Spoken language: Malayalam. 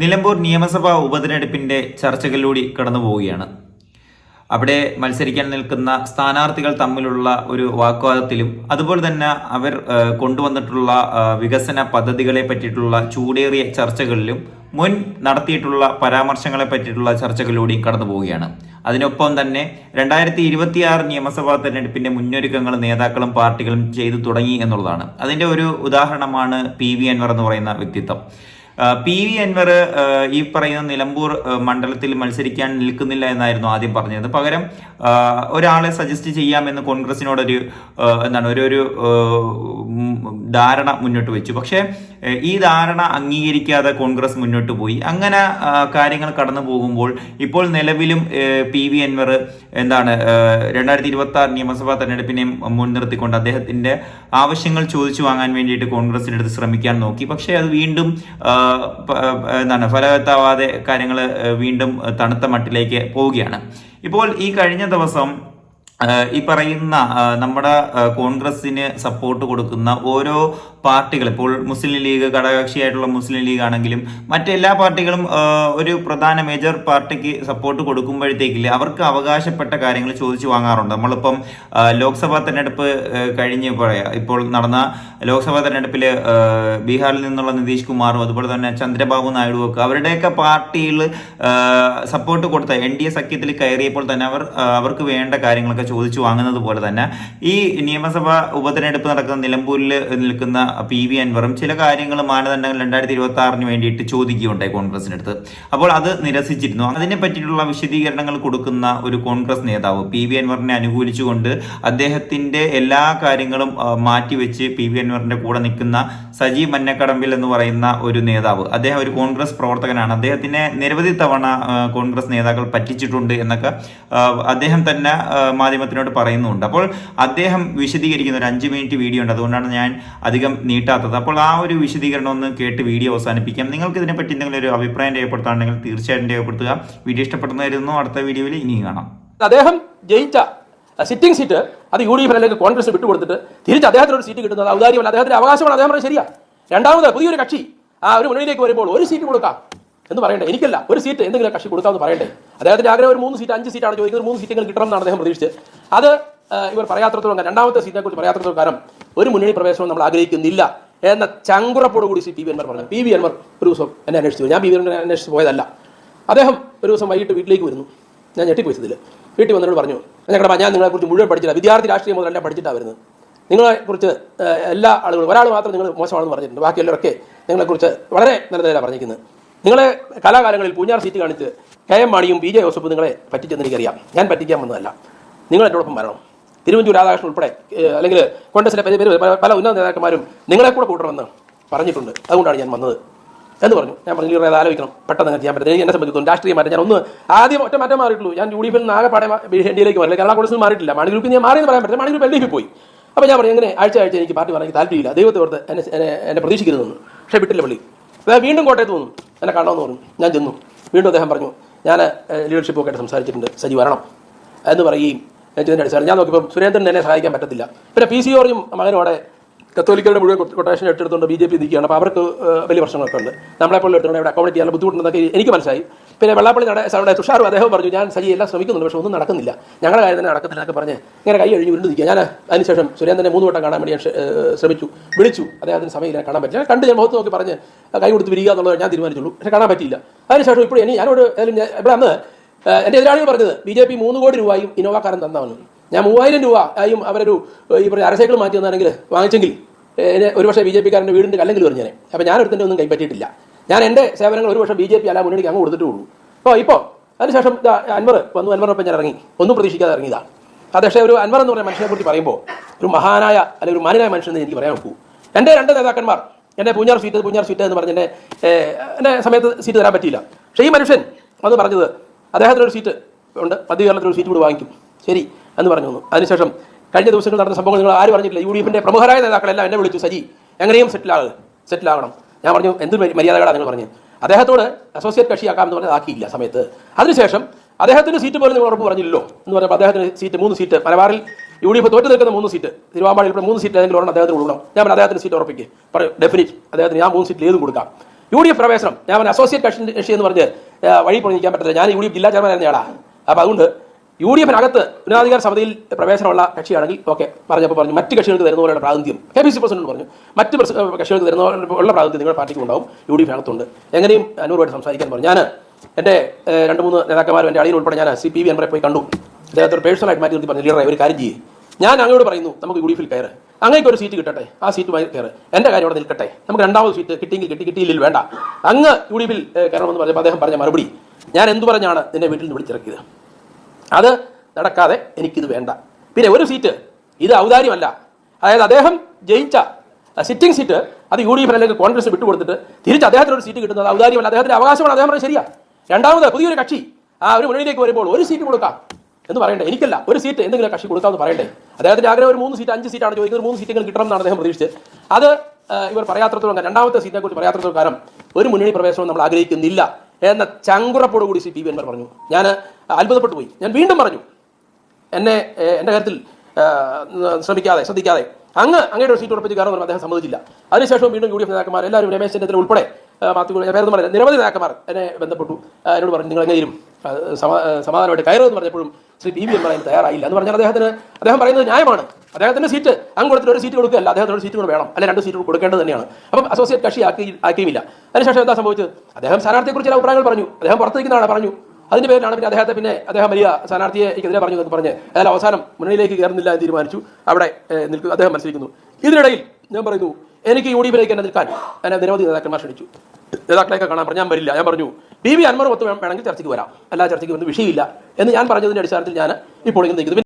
നിലമ്പൂർ നിയമസഭാ ഉപതെരഞ്ഞെടുപ്പിന്റെ ചർച്ചകളിലൂടെ കടന്നു പോവുകയാണ്. അവിടെ മത്സരിക്കാൻ നിൽക്കുന്ന സ്ഥാനാർത്ഥികൾ തമ്മിലുള്ള ഒരു വാക്വാദത്തിലും അതുപോലെ തന്നെ അവർ കൊണ്ടുവന്നിട്ടുള്ള വികസന പദ്ധതികളെ പറ്റിയിട്ടുള്ള ചൂടേറിയ ചർച്ചകളിലും മുൻ നടത്തിയിട്ടുള്ള പരാമർശങ്ങളെ പറ്റിയിട്ടുള്ള ചർച്ചകളിലൂടെയും കടന്നു പോവുകയാണ്. അതിനൊപ്പം തന്നെ രണ്ടായിരത്തി ഇരുപത്തിയാറ് നിയമസഭാ തെരഞ്ഞെടുപ്പിന്റെ മുന്നൊരുക്കങ്ങൾ നേതാക്കളും പാർട്ടികളും ചെയ്തു തുടങ്ങി എന്നുള്ളതാണ്. അതിന്റെ ഒരു ഉദാഹരണമാണ് പി വി അൻവർ എന്ന് പറയുന്ന വ്യക്തിത്വം. പി വി അൻവർ ഈ പറയുന്ന നിലമ്പൂർ മണ്ഡലത്തിൽ മത്സരിക്കാൻ നിൽക്കുന്നില്ല എന്നായിരുന്നു ആദ്യം പറഞ്ഞത്. പകരം ഒരാളെ സജസ്റ്റ് ചെയ്യാമെന്ന് കോൺഗ്രസിനോടൊരു എന്താണ് ഒരു ഒരു ധാരണ മുന്നോട്ട് വെച്ചു. പക്ഷേ ഈ ധാരണ അംഗീകരിക്കാതെ കോൺഗ്രസ് മുന്നോട്ട് പോയി. അങ്ങനെ കാര്യങ്ങൾ കടന്നു പോകുമ്പോൾ ഇപ്പോൾ നിലവിലും പി വി അൻവർ എന്താണ് രണ്ടായിരത്തി ഇരുപത്തി ആറ് നിയമസഭാ തെരഞ്ഞെടുപ്പിനെ മുൻനിർത്തിക്കൊണ്ട് അദ്ദേഹത്തിന്റെ ആവശ്യങ്ങൾ ചോദിച്ചു വാങ്ങാൻ വേണ്ടിയിട്ട് കോൺഗ്രസിന്റെ അടുത്ത് ശ്രമിക്കാൻ നോക്കി. പക്ഷേ അത് വീണ്ടും എന്താണ് ഫലവത്താവാതെ കാര്യങ്ങൾ വീണ്ടും തണുത്ത മട്ടിലേക്ക് പോവുകയാണ്. ഇപ്പോൾ ഈ കഴിഞ്ഞ ദിവസം ഈ പറയുന്ന നമ്മുടെ കോൺഗ്രസിന് സപ്പോർട്ട് കൊടുക്കുന്ന ഓരോ പാർട്ടികൾ ഇപ്പോൾ മുസ്ലിം ലീഗ് ഘടകകക്ഷിയായിട്ടുള്ള മുസ്ലിം ലീഗ് ആണെങ്കിലും മറ്റെല്ലാ പാർട്ടികളും ഒരു പ്രധാന മേജർ പാർട്ടിക്ക് സപ്പോർട്ട് കൊടുക്കുമ്പോഴത്തേക്കില്ല അവർക്ക് അവകാശപ്പെട്ട കാര്യങ്ങൾ ചോദിച്ചു വാങ്ങാറുണ്ട്. നമ്മളിപ്പം ലോക്സഭാ തെരഞ്ഞെടുപ്പ് കഴിഞ്ഞ് ഇപ്പോൾ നടന്ന ലോക്സഭാ തെരഞ്ഞെടുപ്പിൽ ബീഹാറിൽ നിന്നുള്ള നിതീഷ് കുമാറും അതുപോലെ തന്നെ ചന്ദ്രബാബു നായിഡു ഒക്കെ അവരുടെയൊക്കെ പാർട്ടിയിൽ സപ്പോർട്ട് കൊടുത്ത എൻ ഡി എ സഖ്യത്തിൽ കയറിയപ്പോൾ തന്നെ അവർ അവർക്ക് വേണ്ട കാര്യങ്ങളൊക്കെ ചോദിച്ചു വാങ്ങുന്നത് പോലെ തന്നെ ഈ നിയമസഭാ ഉപതെരഞ്ഞെടുപ്പ് നടക്കുന്ന നിലമ്പൂരിൽ നിൽക്കുന്ന പി വി അൻവറും ചില കാര്യങ്ങൾ മാനദണ്ഡങ്ങൾ രണ്ടായിരത്തി ഇരുപത്തി ആറിന് വേണ്ടിയിട്ട് ചോദിക്കുകയുണ്ടായി കോൺഗ്രസിനടുത്ത്. അപ്പോൾ അത് നിരസിച്ചിരുന്നു. അതിനെ പറ്റിയിട്ടുള്ള വിശദീകരണങ്ങൾ കൊടുക്കുന്ന ഒരു കോൺഗ്രസ് നേതാവ് പി വി അൻവറിനെ അനുകൂലിച്ചുകൊണ്ട് അദ്ദേഹത്തിന്റെ എല്ലാ കാര്യങ്ങളും മാറ്റിവെച്ച് പി വി അൻവറിന്റെ കൂടെ നിൽക്കുന്ന സജീവ് മന്നക്കടമ്പിൽ എന്ന് പറയുന്ന ഒരു നേതാവ്. അദ്ദേഹം ഒരു കോൺഗ്രസ് പ്രവർത്തകനാണ്. അദ്ദേഹത്തിനെ നിരവധി തവണ കോൺഗ്രസ് നേതാക്കൾ പറ്റിച്ചിട്ടുണ്ട് എന്നൊക്കെ അദ്ദേഹം തന്നെ മാധ്യമത്തിനോട് പറയുന്നുണ്ട്. അപ്പോൾ അദ്ദേഹം വിശദീകരിക്കുന്ന ഒരു അഞ്ച് മിനിറ്റ് വീഡിയോ ഉണ്ട്. അതുകൊണ്ടാണ് ഞാൻ അധികം നീട്ടാത്തത്. അപ്പോൾ ആ ഒരു വിശദീകരണം ഒന്ന് കേട്ട് വീഡിയോ അവസാനിപ്പിക്കാം. നിങ്ങൾക്ക് ഇതിനെപ്പറ്റി എന്തെങ്കിലും ഒരു അഭിപ്രായം രേഖപ്പെടുത്താണെങ്കിൽ തീർച്ചയായിട്ടും രേഖപ്പെടുത്തുക. വീഡിയോ ഇഷ്ടപ്പെടുന്നതായിരുന്നു അടുത്ത വീഡിയോയിൽ ഇനിയും കാണാം. അദ്ദേഹം ജയിച്ച സിറ്റിംഗ് സീറ്റ് അത് യു ഡി എഫ് അല്ലെങ്കിൽ കോൺഗ്രസ് വിട്ടുകൊടുത്തിട്ട് തിരിച്ച് അദ്ദേഹത്തിന് ഒരു സീറ്റ് കിട്ടുന്നത് ഔദാര്യമല്ല അദ്ദേഹത്തിന്റെ അവകാശമാണ്. അദ്ദേഹം പറഞ്ഞത് ശരിയാ. രണ്ടാമത് പുതിയൊരു കക്ഷി. ആ ഒരു മുന്നണിയിലേക്ക് വരുമ്പോൾ ഒരു സീറ്റ് കൊടുക്കാം എന്ന് പറയണ്ടേ? എനിക്കല്ല. ഒരു സീറ്റ് എന്തെങ്കിലും കക്ഷി കൊടുക്കാമെന്ന് പറയണ്ടേ? അദ്ദേഹത്തിന്റെ ആഗ്രഹം ഒരു മൂന്ന് സീറ്റ് അഞ്ച് സീറ്റാണ് ചോദിക്കുന്നത്. മൂന്ന് സീറ്റുകൾ കിട്ടണം എന്നാണ് അദ്ദേഹം പ്രതീക്ഷിച്ചത്. അത് ഇവർ പറയാത്തത്തോളം രണ്ടാമത്തെ സീറ്റിനെ കുറിച്ച് പറയാത്തത്തോളം കാരണം ഒരു മുന്നണി പ്രവേശനം നമ്മൾ ആഗ്രഹിക്കുന്നില്ല എന്ന ചങ്കുറപ്പോട് കൂടി സി പി വി അൻവർ പറഞ്ഞു. പി വി അൻവർ ഒരു ദിവസം എന്നെ അന്വേഷിച്ചു. ഞാൻ പി വി അൻവർ അന്വേഷിച്ച് പോയതല്ല. അദ്ദേഹം ഒരു ദിവസം വൈകിട്ട് വീട്ടിലേക്ക് വരുന്നു. ഞാൻ ഞെട്ടിപ്പോയി വീട്ടിൽ വന്നിട്ട് പറഞ്ഞു ഞങ്ങളുടെ ഞാൻ നിങ്ങളെ കുറിച്ച് മുഴുവൻ പഠിച്ചില്ല. വിദ്യാർത്ഥി രാഷ്ട്രീയം മുതലെല്ലാം പഠിച്ചിട്ടാണ് വരുന്നത്. നിങ്ങളെ കുറിച്ച് എല്ലാ ആളുകളും ഒരാൾ മാത്രം നിങ്ങൾ മോശമാണെന്ന് പറഞ്ഞിട്ടുണ്ട്. ബാക്കി എല്ലാവരൊക്കെ നിങ്ങളെക്കുറിച്ച് വളരെ നല്ല നിലയിലാണ് പറഞ്ഞിരിക്കുന്നത്. നിങ്ങളെ കലാകാലങ്ങളിൽ പൂഞ്ഞാർ സീറ്റ് കാണിച്ച് കെ എം മാണിയും പി ജെ ജോസഫും നിങ്ങളെ പറ്റിച്ചെന്ന് എനിക്കറിയാം. ഞാൻ പറ്റിക്കാൻ വന്നതല്ല. നിങ്ങൾ എന്നോടൊപ്പം വരണം. തിരുവഞ്ചൂർ രാധാകൃഷ്ണൻ ഉൾപ്പെടെ അല്ലെങ്കിൽ കോൺഗ്രസിലെ പല ഉന്നത നേതാക്കന്മാരും നിങ്ങളെ കൂടെ കൂട്ടണമെന്ന് പറഞ്ഞിട്ടുണ്ട്. അതുകൊണ്ടാണ് ഞാൻ വന്നത്. എന്ന് പറഞ്ഞു. ഞാൻ പറഞ്ഞു ഇത് ആലോചിക്കണം. പെട്ടെന്ന് അങ്ങനെ ചെയ്യാൻ എന്നെ സംബന്ധിച്ചിടത്തോളം രാഷ്ട്രീയ മാറ്റം ഞാൻ ഒന്ന് ആദ്യം ഒറ്റ മാറ്റം മാറിയിട്ടുള്ളൂ. ഞാൻ യു ഡി എഫിൽ നിന്ന് ആകെ പാടെ ഡിയിലേക്ക് വരില്ല. കേരള കോൺഗ്രസ് മാറിയിട്ടില്ല. മാണി ഗ്രൂപ്പിൽ ഞാൻ മാറിയെന്ന് പറയാൻ പറ്റില്ല. മാണി ഗ്രൂപ്പ് എൽ ഡി പോയി. അപ്പോൾ ഞാൻ പറഞ്ഞു എങ്ങനെ? ആഴ്ച ആഴ്ച എനിക്ക് പാർട്ടി പറയാൻ താല്പര്യമില്ല. ദൈവത്തെ ഓർത്ത് എന്നെ എന്നെ പ്രതീക്ഷിക്കരുതെന്ന്. പക്ഷേ വിട്ടില്ല പള്ളി. അതായത് വീണ്ടും കോട്ടയത്ത് വന്നു. എന്നെ കാണണമെന്ന് പറഞ്ഞു. ഞാൻ ചെന്നു. വീണ്ടും അദ്ദേഹം പറഞ്ഞു ഞാൻ ലീഡർഷിപ്പ് ഒക്കെ ആയിട്ട് സംസാരിച്ചിട്ടുണ്ട്. സജി വരണം. എന്ന് പറയുകയും ഞാൻ ചെയ്തതിന്റെ അടിസ്ഥാനം ഞാൻ നോക്കിയപ്പോൾ സുരേന്ദ്രൻ എന്നെ സഹായിക്കാൻ പറ്റത്തില്ല. പിന്നെ പി സി ഓറിയും മകനോടെ കത്തോലിക്കരുടെ മുഴുവൻ കൊട്ടേഷൻ എടുത്തുകൊണ്ട് ബി ജെ പി നിൽക്കുകയാണ്. അപ്പോൾ അവർക്ക് വലിയ പ്രശ്നങ്ങളൊക്കെ ഉണ്ട് നമ്മളെപ്പോഴും എടുത്തുകൊണ്ട് ഇവിടെ അക്കോമഡേറ്റ് ചെയ്യാൻ ബുദ്ധിമുട്ടുണ്ടെന്നൊക്കെ എനിക്ക് മനസ്സിലായി. പിന്നെ വെള്ളാപ്പള്ളി നട സാറുടെ തുഷാറും അദ്ദേഹം പറഞ്ഞു ഞാൻ സജി എല്ലാം ശ്രമിക്കുന്നുണ്ട് പക്ഷേ ഒന്നും നടക്കുന്നില്ല. ഞങ്ങളുടെ കാര്യം തന്നെ നടക്കത്തില്ല എന്നൊക്കെ പറഞ്ഞ് ഇങ്ങനെ കൈ കഴിഞ്ഞ് വിട്ടു നിൽക്കുക ഞാൻ അതിനുശേഷം സുരേന്ദ്രനെ മൂന്ന് വട്ടം കാണാൻ വേണ്ടി ഞാൻ ശ്രമിച്ചു. വിളിച്ചു. അദ്ദേഹത്തിന് സമയമില്ല കാണാൻ പറ്റില്ല. കണ്ട് ഞാൻ മുഖത്ത് നോക്കി പറഞ്ഞ് കൈ കൊടുത്ത് വിരിക എന്നുള്ളത് ഞാൻ തീരുമാനിച്ചുള്ളൂ. പക്ഷെ കാണാൻ പറ്റിയില്ല. അതിനുശേഷം ഇപ്പോൾ ഇനി ഞാനോട് ഇവിടെ അന്ന് എന്റെ എതിരാളികൾ പറഞ്ഞത് ബി ജെ പി മൂന്ന് കോടി രൂപയും ഇന്നോവ കാരൻ തന്നവന് ഞാൻ മൂവായിരം രൂപ ആയും അവരൊരു ഈ പറഞ്ഞ അരസൈക്കിൾ മാറ്റി തന്നാണെങ്കിൽ വാങ്ങിച്ചെങ്കിൽ ഒരുപക്ഷെ ബി ജെ പിക്കാരന്റെ വീടിന്റെ കല്ലെങ്കിൽ പറഞ്ഞേ അപ്പോൾ ഞാൻ എടുത്തിട്ട് ഒന്നും കൈപ്പറ്റിയിട്ടില്ല. ഞാൻ എന്റെ സേവനങ്ങൾ ഒരു പക്ഷേ ബി ജെ പി അല്ല മുന്നണിക്ക് അങ്ങ് കൊടുത്തിട്ടുള്ളൂ അപ്പോൾ ഇപ്പോൾ അതിനുശേഷം അൻവർ വന്നു. അൻവറിനൊപ്പം ഞാൻ ഇറങ്ങി. ഒന്നും പ്രതീക്ഷിക്കാതെ ഇറങ്ങിയതാണ് പക്ഷേ ഒരു അൻവർ എന്ന് പറയുന്ന മനുഷ്യനെ കുറിച്ച് പറയുമ്പോൾ ഒരു മഹാനായ അല്ലെങ്കിൽ ഒരു മാന്യനായ മനുഷ്യൻ എന്ന് എനിക്ക് പറയാൻ നോക്കൂ എന്റെ രണ്ട് നേതാക്കന്മാർ എന്റെ പൂഞ്ഞാർ സീറ്റ് പൂഞ്ഞാർ സീറ്റ് എന്ന് പറഞ്ഞ് എന്റെ എന്റെ സമയത്ത് സീറ്റ് തരാൻ പറ്റിയില്ല. പക്ഷേ ഈ മനുഷ്യൻ അത് പറഞ്ഞത് അദ്ദേഹത്തിനൊരു സീറ്റ് ഉണ്ട്. മധ്യ കേരളത്തിൽ ഒരു സീറ്റ് കൂടി വാങ്ങിക്കും. ശരി എന്ന് പറഞ്ഞു വന്നു. അതിനുശേഷം കഴിഞ്ഞ ദിവസങ്ങൾ നടന്ന സംഭവങ്ങൾ നിങ്ങൾ ആരും പറഞ്ഞിട്ടില്ല യു ഡി എഫിന്റെ പ്രമുഖരായ നേതാക്കളെല്ലാം എന്നെ വിളിച്ചു. സജി എങ്ങനെയും സെറ്റിൽ ആകുക സെറ്റിൽ ഞാൻ പറഞ്ഞു എന്ത് മര്യ- മര്യാദകളാണ് നിങ്ങൾ പറഞ്ഞു അദ്ദേഹത്തോട് അസോസിയേറ്റ് കക്ഷിയാക്കാമെന്ന് പറഞ്ഞത് ആക്കിയില്ല സമയത്ത്. അതിനുശേഷം അദ്ദേഹത്തിന് സീറ്റ് പോലും നിങ്ങൾ ഉറപ്പ് പറഞ്ഞില്ലല്ലോ എന്ന് പറഞ്ഞപ്പോൾ അദ്ദേഹത്തിന് സീറ്റ് മൂന്ന് സീറ്റ് മലബാറിൽ യു ഡി എഫ് തോറ്റു നിൽക്കുന്ന മൂന്ന് സീറ്റ് തിരുവാമ്പാടിയിൽ മൂന്ന് സീറ്റ് ഏതെങ്കിലും ഒരെണ്ണം അദ്ദേഹത്തിന് കൊടുക്കണം ഞാൻ അദ്ദേഹത്തിന് സീറ്റ് ഉറപ്പിക്കുക പറയും ഡെഫിനിറ്റ് അദ്ദേഹത്തിന് ഞാൻ മൂന്ന് സീറ്റിൽ ഏതും കൊടുക്കാം. യു ഡി എഫ് പ്രവേശനം. ഞാൻ അസോസിയേറ്റ് കക്ഷി എന്ന് പറഞ്ഞ് വഴി നിൽക്കാൻ പറ്റത്തില്ല. ഞാൻ യു ഡി എഫ് ജില്ലാ ചെയർമാൻ ആയിരുന്നയാളാ അപ്പോൾ അതുകൊണ്ട് യു ഡി എഫിനകത്ത് ഉന്നതാധികാര സമിതിയിൽ പ്രവേശനമുള്ള കക്ഷിയാണെങ്കിൽ ഓക്കെ പറഞ്ഞപ്പോൾ പറഞ്ഞു മറ്റ് കക്ഷികൾക്ക് തരുന്ന പോലെയുള്ള പ്രാതിനിധ്യം. കെ പി സി പ്രസിഡന്റ് പറഞ്ഞു മറ്റ് കക്ഷികൾക്ക് തരുന്ന ഉള്ള പ്രാതിനിധ്യം നിങ്ങളുടെ പാർട്ടിക്ക് ഉണ്ടാവും യു ഡി എഫിനകത്തുണ്ട്. എങ്ങനെയും അനൂറുമായിട്ട് സംസാരിക്കാൻ പറഞ്ഞു. ഞാൻ എന്റെ രണ്ട് മൂന്ന് നേതാക്കന്മാരും എന്റെ അടിയിൽ ഉൾപ്പെടെ ഞാൻ സി പി വി പോയി കണ്ടു. അദ്ദേഹത്തെ ഒരു പേഴ്സണലായിട്ട് മാറ്റി നിർത്തി പറഞ്ഞു ലീഡറെ ഒരു കാര്യം ചെയ്യേ. ഞാൻ അങ്ങോട്ട് പറയുന്നു നമുക്ക് യു ഡി എഫിൽ കയറ്. അങ്ങേക്ക് ഒരു സീറ്റ് കിട്ടട്ടെ. ആ സീറ്റ് കയറ്. എന്റെ കാര്യം അവിടെ നിൽക്കട്ടെ. നമുക്ക് രണ്ടാമത് സീറ്റ് കിട്ടിയെങ്കിൽ കിട്ടി കിട്ടിയില്ലെങ്കിൽ വേണ്ട. അങ്ങ് യു ഡി പിയിൽ കയറണമെന്ന് പറഞ്ഞപ്പോൾ അദ്ദേഹം പറഞ്ഞ മറുപടി ഞാൻ എന്തു പറഞ്ഞാണ് നിന്നെ വീട്ടിൽ നിന്ന് വിളിച്ചിറക്കിയത്? അത് നടക്കാതെ എനിക്കിത് വേണ്ട. പിന്നെ ഒരു സീറ്റ് ഇത് ഔദാര്യമല്ല. അതായത് അദ്ദേഹം ജയിച്ച സിറ്റിംഗ് സീറ്റ് അത് യു ഡി എഫ് അല്ലെങ്കിൽ കോൺഗ്രസ് വിട്ടുകൊടുത്തിട്ട് തിരിച്ച് അദ്ദേഹത്തിന് ഒരു സീറ്റ് കിട്ടുന്നത് ഔദാര്യമല്ല. അദ്ദേഹത്തിന്റെ അവകാശമാണ്. അദ്ദേഹം പറഞ്ഞത് ശരിയാ. രണ്ടാമത് പുതിയൊരു കക്ഷി ആ ഒരു മുന്നണിയിലേക്ക് വരുമ്പോൾ ഒരു സീറ്റ് കൊടുക്കാം. എന്ന് പറയണ്ടേ? എനിക്കല്ല. ഒരു സീറ്റ് എന്തെങ്കിലും കക്ഷി കൊടുക്കാമെന്ന് പറയണ്ടേ? അദ്ദേഹത്തിന്റെ ആഗ്രഹം ഒരു മൂന്ന് സീറ്റ് അഞ്ച് സീറ്റാണ് ചോദിക്കുന്നത്. മൂന്ന് സീറ്റുകൾ കിട്ടണം എന്നാണ് അദ്ദേഹം പ്രതീക്ഷിച്ചത്. അത് ഇവർ പറയാത്രത്തോളം രണ്ടാമത്തെ സീറ്റിനെ കുറിച്ച് പറയാത്രത്തോളം കാരണം ഒരു മുന്നണി പ്രവേശനം നമ്മൾ ആഗ്രഹിക്കുന്നില്ല എന്ന ചങ്കുറപ്പോട് കൂടി സി പി വി എൻ പറഞ്ഞു. ഞാൻ അത്ഭുതപ്പെട്ടു പോയി. ഞാൻ വീണ്ടും പറഞ്ഞു. എന്നെ എന്റെ കാര്യത്തിൽ ശ്രമിക്കാതെ ശ്രദ്ധിക്കാതെ. അങ്ങ് അങ്ങയുടെ ഒരു സീറ്റ് ഉറപ്പിച്ച് കാരണം അദ്ദേഹം സമ്മതിച്ചില്ല. അതിനുശേഷം വീണ്ടും യു ഡി എഫ് നേതാക്കന്മാർ എല്ലാവരും രമേശ് ചെന്നിത്തല ഉൾപ്പെടെ മാത്യു ഞാൻ പേരൊന്നും നിരവധി നേതാക്കന്മാർ എന്നെ ബന്ധപ്പെട്ടു. എന്നോട് പറഞ്ഞു നിങ്ങൾ എങ്ങനെയും സമാ സമാധാനമായിട്ട് കയറുമെന്ന് പറഞ്ഞപ്പോഴും ശ്രീ പി വി എം പറയാൻ തയ്യാറായില്ല എന്ന് പറഞ്ഞാൽ അദ്ദേഹത്തിന് അദ്ദേഹം പറയുന്നത് ന്യായമാണ്. അദ്ദേഹത്തിന്റെ സീറ്റ് അങ്ങ് കൊടുത്തിട്ട് ഒരു സീറ്റ് കൊടുക്കുകയല്ല. അദ്ദേഹത്തിന് ഒരു സീറ്റ് കൂടെ വേണം. അല്ലെ രണ്ട് സീറ്റ് കൊടുക്കേണ്ടത് തന്നെയാണ്. അപ്പം അസോസിയേറ്റ് കക്ഷി ആക്കി ആക്കിയില്ല. അതിനുശേഷം എന്താ സംഭവിച്ചത്? അദ്ദേഹം സ്ഥാനാർത്ഥിയെക്കുറിച്ച് ചില അഭിപ്രായങ്ങൾ പറഞ്ഞു. അദ്ദേഹം പുറത്തേക്കുന്നതാണ് പറഞ്ഞു. അതിന്റെ പേരിലാണ് പിന്നെ അദ്ദേഹത്തെ പിന്നെ അദ്ദേഹം വലിയ സ്ഥാനാർത്ഥിയെ എതിരെ പറഞ്ഞു എന്ന് പറഞ്ഞ് അയാൾ അവസാനം മുന്നണിയിലേക്ക് കയറുന്നില്ല എന്ന് തീരുമാനിച്ചു. അവിടെ നിൽക്കുക നിൽക്കും അദ്ദേഹം മത്സരിക്കുന്നു. ഇതിനിടയിൽ ഞാൻ പറയുന്നു എനിക്ക് യു ഡി എഫിലേക്ക് എന്നെ നിൽക്കാൻ എന്നെ നിരവധി നേതാക്കന്മാർ ക്ഷണിച്ചു. നേതാക്കളെയൊക്കെ കാണാൻ പറഞ്ഞു ഞാൻ വരില്ല. ഞാൻ പറഞ്ഞു പി വി അൻവർ ഒത്ത് വേണമെങ്കിൽ ചർച്ചയ്ക്ക് വരാം. അല്ല ചർച്ചയ്ക്ക് വന്ന് വിഷയമില്ല എന്ന് ഞാൻ പറഞ്ഞതിന്റെ അടിസ്ഥാനത്തിൽ ഞാൻ ഇപ്പോൾ ഇങ്ങനെ നിൽക്കുന്നു.